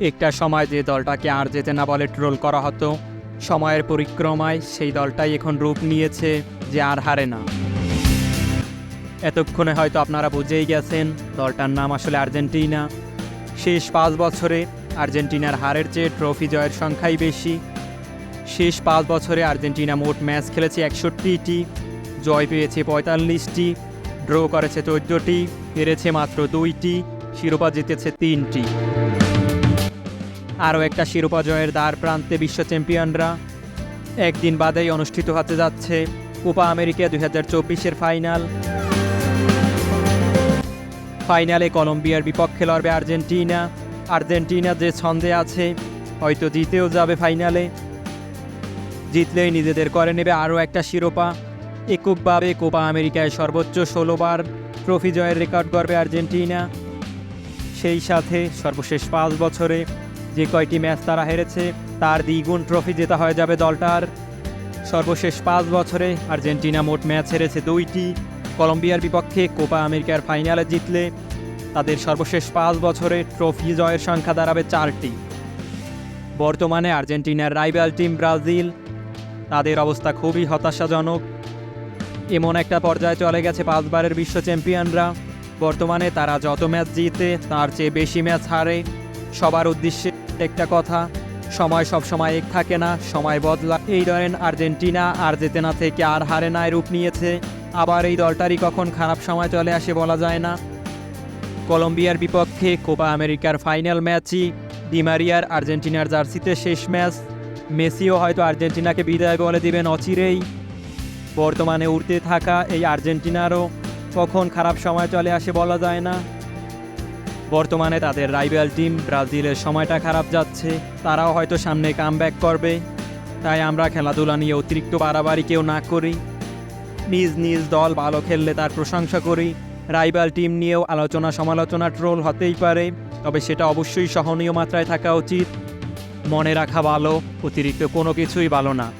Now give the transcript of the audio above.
একটা সময় যে দলটাকে আর যেতে না বলে ট্রোল করা হতো, সময়ের পরিক্রমায় সেই দলটাই এখন রূপ নিয়েছে যে আর হারে না। এতক্ষণে হয়তো আপনারা বুঝেই গেছেন, দলটার নাম আসলে আর্জেন্টিনা। শেষ পাঁচ বছরে আর্জেন্টিনার হারের চেয়ে ট্রফি জয়ের সংখ্যাই বেশি। শেষ পাঁচ বছরে আর্জেন্টিনা মোট ম্যাচ খেলেছে একষট্টিটি, জয় পেয়েছে পঁয়তাল্লিশটি, ড্র করেছে চোদ্দোটি, হেরেছে মাত্র দুইটি, শিরোপা জিতেছে তিনটি। আরও একটা শিরোপা জয়ের দ্বার প্রান্তে বিশ্ব চ্যাম্পিয়নরা। একদিন বাদেই অনুষ্ঠিত হতে যাচ্ছে কোপা আমেরিকা দুই হাজার চব্বিশের ফাইনাল। ফাইনালে কলম্বিয়ার বিপক্ষে লড়বে আর্জেন্টিনা। আর্জেন্টিনা যে ছন্দে আছে, হয়তো জিতেও যাবে ফাইনালে। জিতলেই নিজেদের করে নেবে আরও একটা শিরোপা। এককভাবে কোপা আমেরিকায় সর্বোচ্চ ষোলোবার ট্রফি জয়ের রেকর্ড করবে আর্জেন্টিনা। সেই সাথে সর্বশেষ পাঁচ বছরে যে কয়টি ম্যাচ তারা হেরেছে, তার দ্বিগুণ ট্রফি জেতা হয়ে যাবে দলটার। সর্বশেষ পাঁচ বছরে আর্জেন্টিনা মোট ম্যাচ হেরেছে দুইটি, কলম্বিয়ার বিপক্ষে কোপা আমেরিকার ফাইনালে জিতলে তাদের সর্বশেষ পাঁচ বছরে ট্রফি জয়ের সংখ্যা দাঁড়াবে চারটি। বর্তমানে আর্জেন্টিনার রাইভাল টিম ব্রাজিল, তাদের অবস্থা খুবই হতাশাজনক। এমন একটা পর্যায়ে চলে গেছে পাঁচবারের বিশ্ব চ্যাম্পিয়নরা। বর্তমানে তারা যত ম্যাচ জিতে, তার চেয়ে বেশি ম্যাচ হারে। সবার উদ্দেশ্যে একটা কথা, সময় সব সময় এক থাকে না, সময় বদলা। এই ধরেন আর্জেন্টিনা আর্জেন্টিনা থেকে আর হারে নাই রূপ নিয়েছে। আবার এই দলটারই কখন খারাপ সময় চলে আসে বলা যায় না। কলম্বিয়ার বিপক্ষে কোপা আমেরিকার ফাইনাল ম্যাচই ডিমারিয়ার আর্জেন্টিনার জার্সিতে শেষ ম্যাচ। মেসিও হয়তো আর্জেন্টিনাকে বিদায় বলে দিবেন অচিরেই। বর্তমানে উঠতে থাকা এই আর্জেন্টিনারও কখন খারাপ সময় চলে আসে বলা যায় না। বর্তমানে তাদের রাইভাল টিম ব্রাজিলের সময়টা খারাপ যাচ্ছে, তারাও হয়তো সামনে কামব্যাক করবে। তাই আমরা খেলাধুলা নিয়ে অতিরিক্ত বাড়াবাড়ি কেউ না করি। নিজ নিজ দল ভালো খেললে তার প্রশংসা করি। রাইভাল টিম নিয়েও আলোচনা সমালোচনা ট্রোল হতেই পারে, তবে সেটা অবশ্যই সহনীয় মাত্রায় থাকা উচিত। মনে রাখা ভালো, অতিরিক্ত কোনো কিছুই ভালো না।